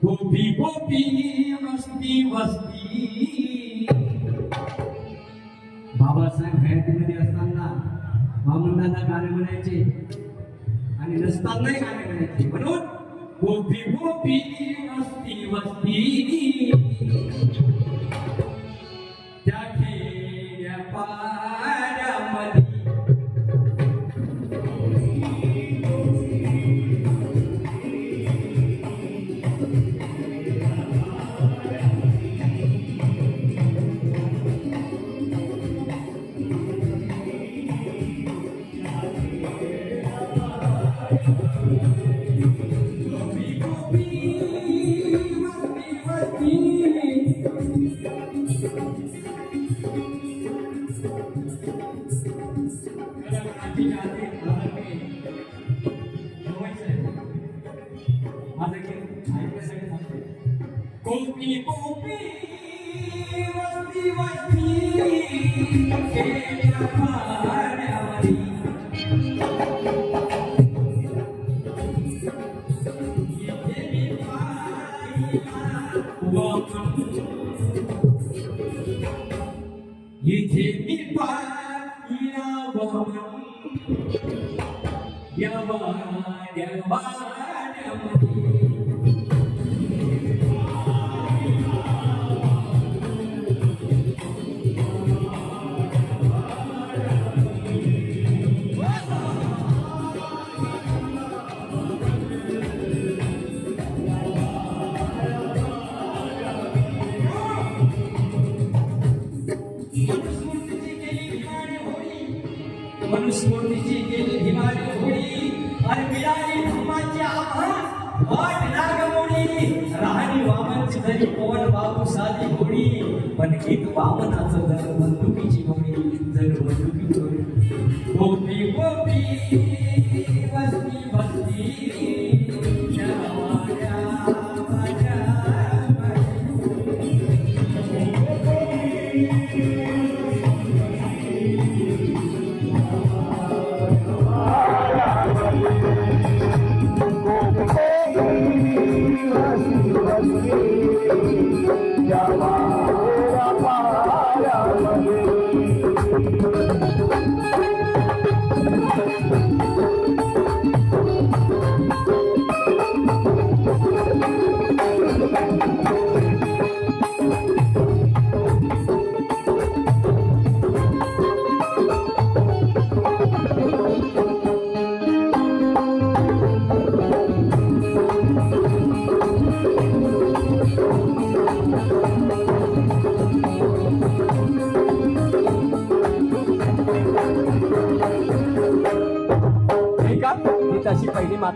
गोपी गोपी वस्ती वस्ती बाबासाहेब हयातीमध्ये असताना महामंडळाला गाणे म्हणायचे आणि नसतानाही गाणे म्हणायचे म्हणून गोपी गोपी वस्ती वस्ती खेड्या पाड्यावरी इथे मी पाहिला वमन. इथे मी पाहिला वमन. या वाड्या वाड्यामध्ये होळी मनुस्मृतीची गेली भिमारी होळी आणि मिळाली धम्माची आभा वाट नागमोडी. राहणी वामनची जरी पवन बाबू साधी होळी पण गीत वामनाचं जर बंदुकीची होळी जर बंदुकी होळी गोपी गोपी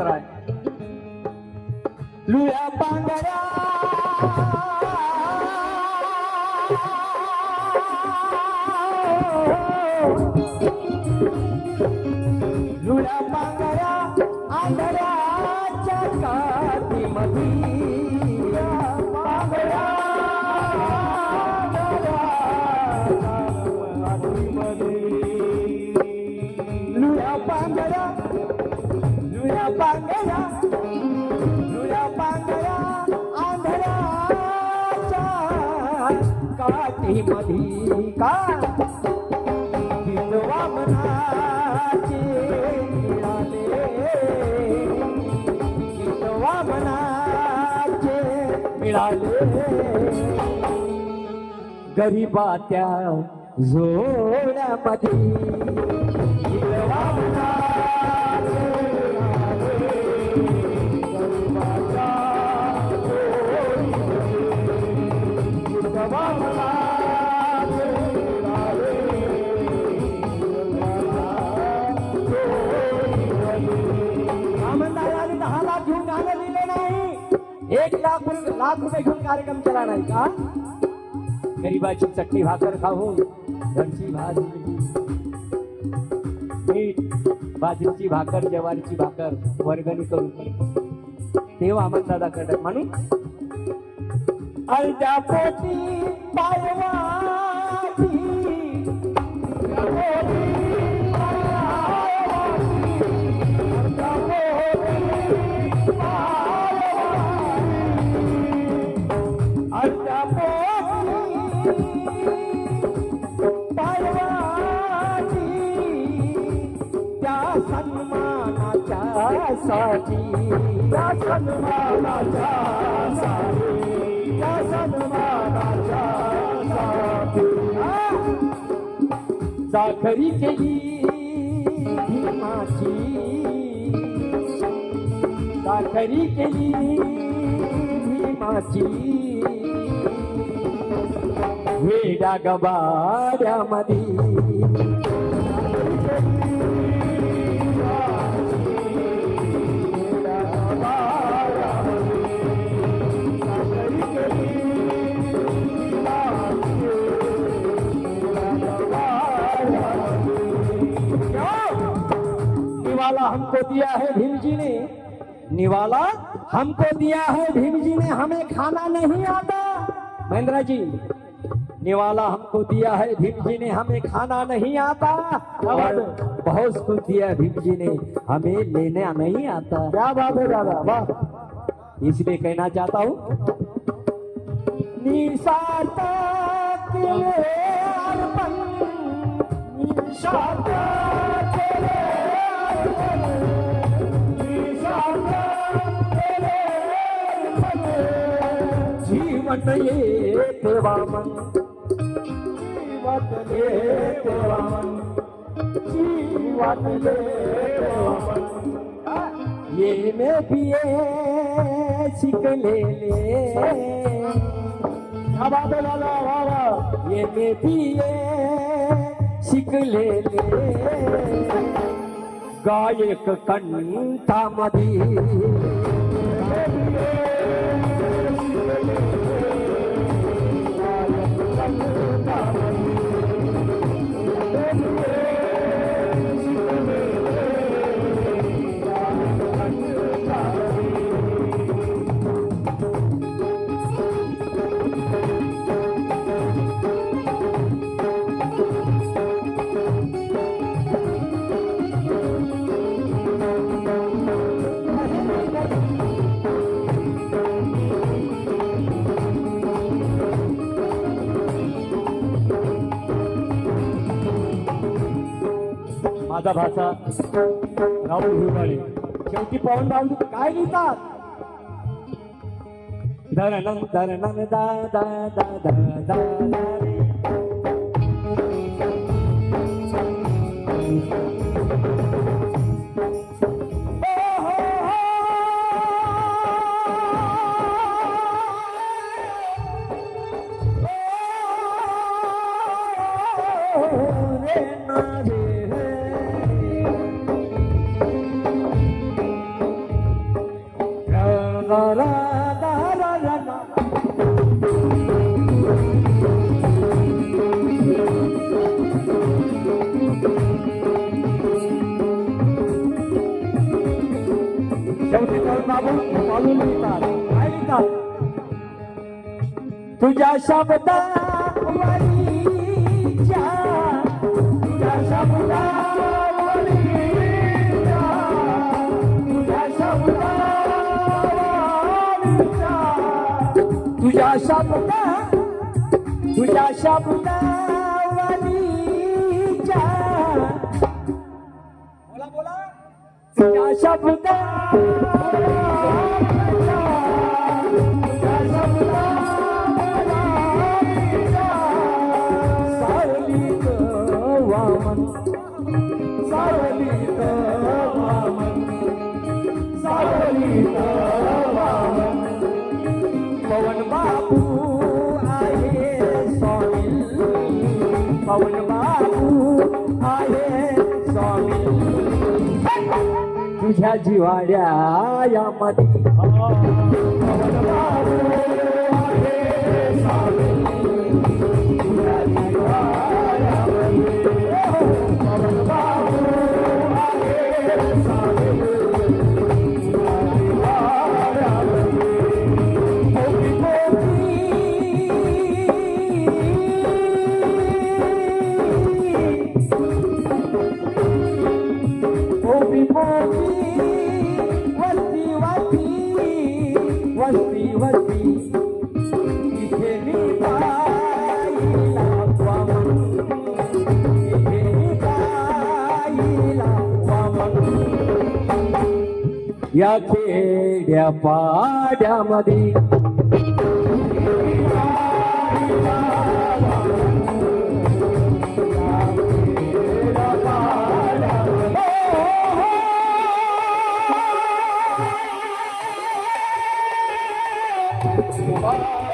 तशी पहिली मात्रा आहे. लुया पांगड्या लुया पांगड्या आंधळ्याच्या काठीमध्ये का? हिरवा मनाचे मिळाले. हिरवा मनाचे मिळाले. गरीबाच्या जोड्यामध्ये लाख रुपये घेऊन कार्यक्रम केला नाही का? गरीबाची चटणी भाकर खाऊन घरची भाजी मीठ बाजरीची भाकर जवारीची भाकर वर्गणी करून ते वामन दादाकडे म्हणून अर्ध्या पोटी पायवा साठी त्या सन्मानाच्या साठी त्या सन्मानाच्या साठी साखरी केली भीमाची साखरी केली भीमाची वेड्या गबाड्यामध्ये निवाला हमको दिया है भीम जी ने हमें खाना नहीं आता। महेंद्र जी निवाला हमको दिया है भीम जी ने हमें खाना नहीं आता। और बहुत कुछ दिया है भीम जी ने हमें लेने नहीं आता। क्या बात है दादा वाह। इसलिए कहना चाहता हूँ निशाता के अर्पण निशाता जीवन ये तेवा येणे पिये शिकलेले तेवा मन. जीवन ये तेवा मन ये लाला ये गायक माझा भाषा राहुल हिवाळे शेवटी पवन बांधू काय लिहितात दरनंग दरनंग दा दा दा दा दा दा रे. ओ हो हो रे ना रे शेवटी तुझ्या शब्दा तुझ्या शब्दा तुझ्या शब्दा तुझ्या शब्दा तुझ्या शब्दा सावलीत वामन सावलीत तुझ्या जिवाड्या यामध्ये या खेड्या पाड्यामध्ये Oh